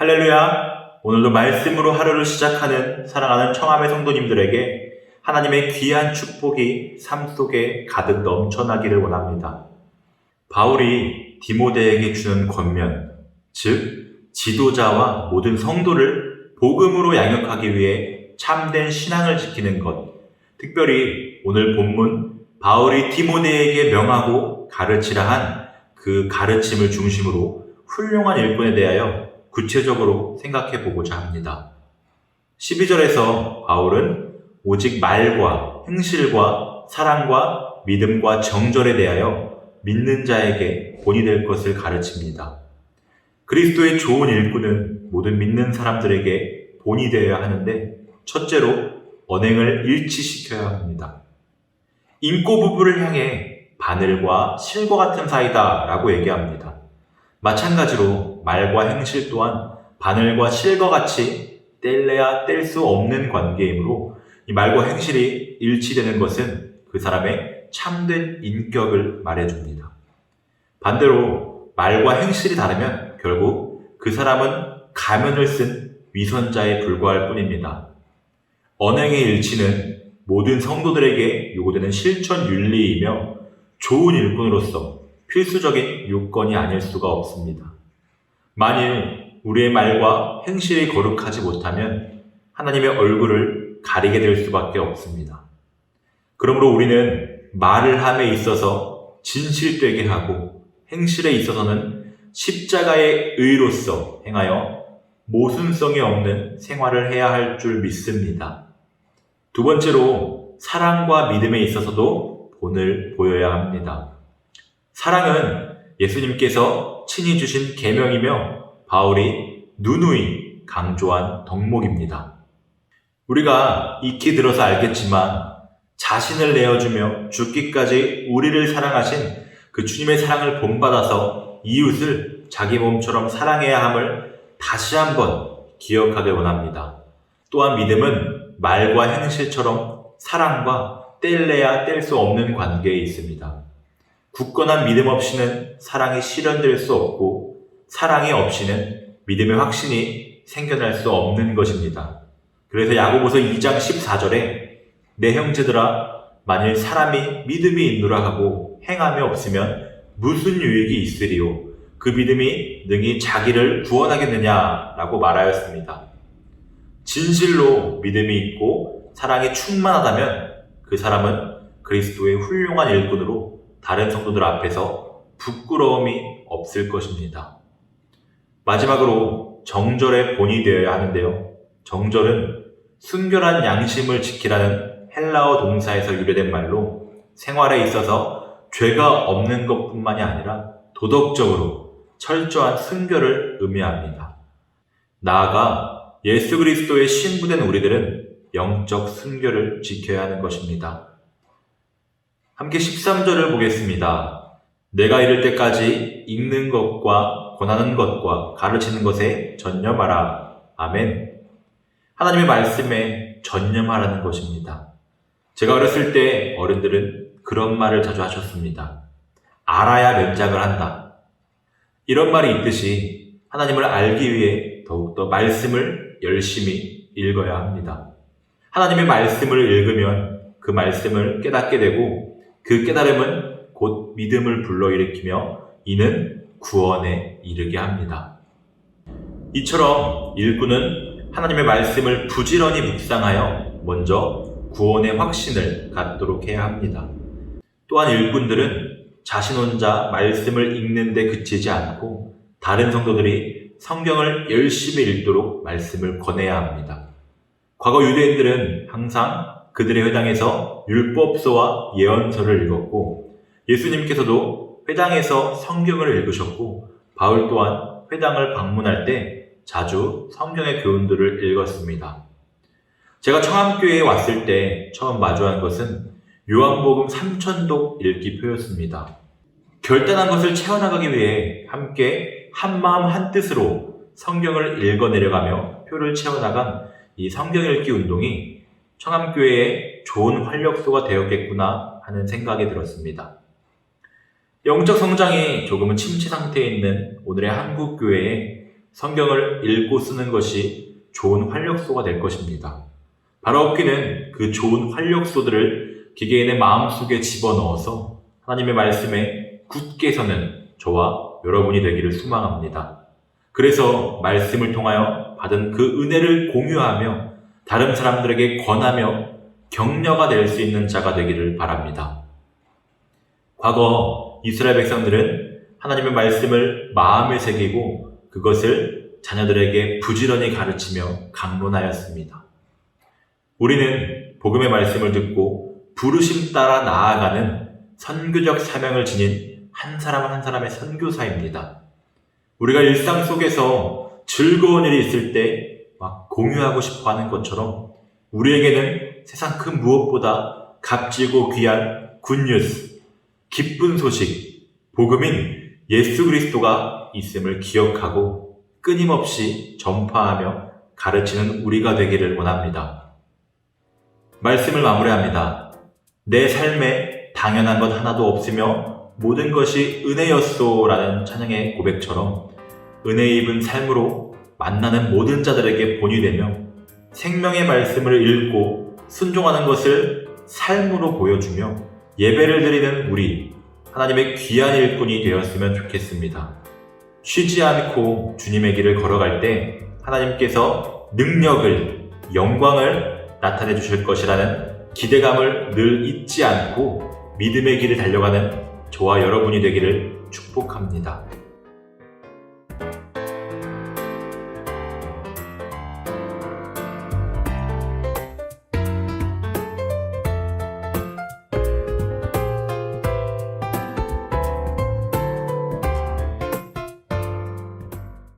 할렐루야! 오늘도 말씀으로 하루를 시작하는 사랑하는 청함의 성도님들에게 하나님의 귀한 축복이 삶 속에 가득 넘쳐나기를 원합니다. 바울이 디모데에게 주는 권면, 즉, 지도자와 모든 성도를 복음으로 양육하기 위해 참된 신앙을 지키는 것, 특별히 오늘 본문 바울이 디모데에게 명하고 가르치라 한 그 가르침을 중심으로 훌륭한 일꾼에 대하여 구체적으로 생각해 보고자 합니다. 12절에서 바울은 오직 말과 행실과 사랑과 믿음과 정절에 대하여 믿는 자에게 본이 될 것을 가르칩니다. 그리스도의 좋은 일꾼은 모든 믿는 사람들에게 본이 되어야 하는데 첫째로 언행을 일치시켜야 합니다. 인고 부부를 향해 바늘과 실과 같은 사이다 라고 얘기합니다. 마찬가지로 말과 행실 또한 바늘과 실과 같이 뗄래야 뗄 수 없는 관계이므로 이 말과 행실이 일치되는 것은 그 사람의 참된 인격을 말해줍니다. 반대로 말과 행실이 다르면 결국 그 사람은 가면을 쓴 위선자에 불과할 뿐입니다. 언행의 일치는 모든 성도들에게 요구되는 실천 윤리이며 좋은 일꾼으로서 필수적인 요건이 아닐 수가 없습니다. 만일 우리의 말과 행실이 거룩하지 못하면 하나님의 얼굴을 가리게 될 수밖에 없습니다. 그러므로 우리는 말을 함에 있어서 진실되게 하고 행실에 있어서는 십자가의 의로서 행하여 모순성이 없는 생활을 해야 할 줄 믿습니다. 두 번째로 사랑과 믿음에 있어서도 본을 보여야 합니다. 사랑은 예수님께서 친히 주신 계명이며 바울이 누누이 강조한 덕목입니다. 우리가 익히 들어서 알겠지만 자신을 내어주며 죽기까지 우리를 사랑하신 그 주님의 사랑을 본받아서 이웃을 자기 몸처럼 사랑해야 함을 다시 한번 기억하길 원합니다. 또한 믿음은 말과 행실처럼 사랑과 뗄래야 뗄 수 없는 관계에 있습니다. 굳건한 믿음 없이는 사랑이 실현될 수 없고 사랑이 없이는 믿음의 확신이 생겨날 수 없는 것입니다. 그래서 야고보서 2장 14절에 내 형제들아 만일 사람이 믿음이 있노라 하고 행함이 없으면 무슨 유익이 있으리요 그 믿음이 능히 자기를 구원하겠느냐라고 말하였습니다. 진실로 믿음이 있고 사랑이 충만하다면 그 사람은 그리스도의 훌륭한 일꾼으로 다른 성도들 앞에서 부끄러움이 없을 것입니다. 마지막으로 정절의 본이 되어야 하는데요. 정절은 순결한 양심을 지키라는 헬라어 동사에서 유래된 말로 생활에 있어서 죄가 없는 것뿐만이 아니라 도덕적으로 철저한 순결을 의미합니다. 나아가 예수 그리스도의 신부된 우리들은 영적 순결을 지켜야 하는 것입니다. 함께 13절을 보겠습니다. 내가 이를 때까지 읽는 것과 권하는 것과 가르치는 것에 전념하라. 아멘. 하나님의 말씀에 전념하라는 것입니다. 제가 어렸을 때 어른들은 그런 말을 자주 하셨습니다. 알아야 면장을 한다. 이런 말이 있듯이 하나님을 알기 위해 더욱더 말씀을 열심히 읽어야 합니다. 하나님의 말씀을 읽으면 그 말씀을 깨닫게 되고 그 깨달음은 곧 믿음을 불러일으키며 이는 구원에 이르게 합니다. 이처럼 일꾼은 하나님의 말씀을 부지런히 묵상하여 먼저 구원의 확신을 갖도록 해야 합니다. 또한 일꾼들은 자신 혼자 말씀을 읽는데 그치지 않고 다른 성도들이 성경을 열심히 읽도록 말씀을 권해야 합니다. 과거 유대인들은 항상 그들의 회당에서 율법서와 예언서를 읽었고 예수님께서도 회당에서 성경을 읽으셨고 바울 또한 회당을 방문할 때 자주 성경의 교훈들을 읽었습니다. 제가 청암교회에 왔을 때 처음 마주한 것은 요한복음 3천독 읽기표였습니다. 결단한 것을 채워나가기 위해 함께 한마음 한뜻으로 성경을 읽어내려가며 표를 채워나간 이 성경 읽기 운동이 청암교회에 좋은 활력소가 되었겠구나 하는 생각이 들었습니다. 영적 성장이 조금은 침체 상태에 있는 오늘의 한국교회에 성경을 읽고 쓰는 것이 좋은 활력소가 될 것입니다. 바로 없기는 그 좋은 활력소들을 기계인의 마음속에 집어넣어서 하나님의 말씀에 굳게 서는 저와 여러분이 되기를 소망합니다. 그래서 말씀을 통하여 받은 그 은혜를 공유하며 다른 사람들에게 권하며 격려가 될 수 있는 자가 되기를 바랍니다. 과거 이스라엘 백성들은 하나님의 말씀을 마음에 새기고 그것을 자녀들에게 부지런히 가르치며 강론하였습니다. 우리는 복음의 말씀을 듣고 부르심 따라 나아가는 선교적 사명을 지닌 한 사람 한 사람의 선교사입니다. 우리가 일상 속에서 즐거운 일이 있을 때 막 공유하고 싶어 하는 것처럼 우리에게는 세상 그 무엇보다 값지고 귀한 굿뉴스, 기쁜 소식, 복음인 예수 그리스도가 있음을 기억하고 끊임없이 전파하며 가르치는 우리가 되기를 원합니다. 말씀을 마무리합니다. 내 삶에 당연한 것 하나도 없으며 모든 것이 은혜였소라는 찬양의 고백처럼 은혜 입은 삶으로 만나는 모든 자들에게 본이 되며 생명의 말씀을 읽고 순종하는 것을 삶으로 보여주며 예배를 드리는 우리 하나님의 귀한 일꾼이 되었으면 좋겠습니다. 쉬지 않고 주님의 길을 걸어갈 때 하나님께서 능력을, 영광을 나타내 주실 것이라는 기대감을 늘 잊지 않고 믿음의 길을 달려가는 저와 여러분이 되기를 축복합니다.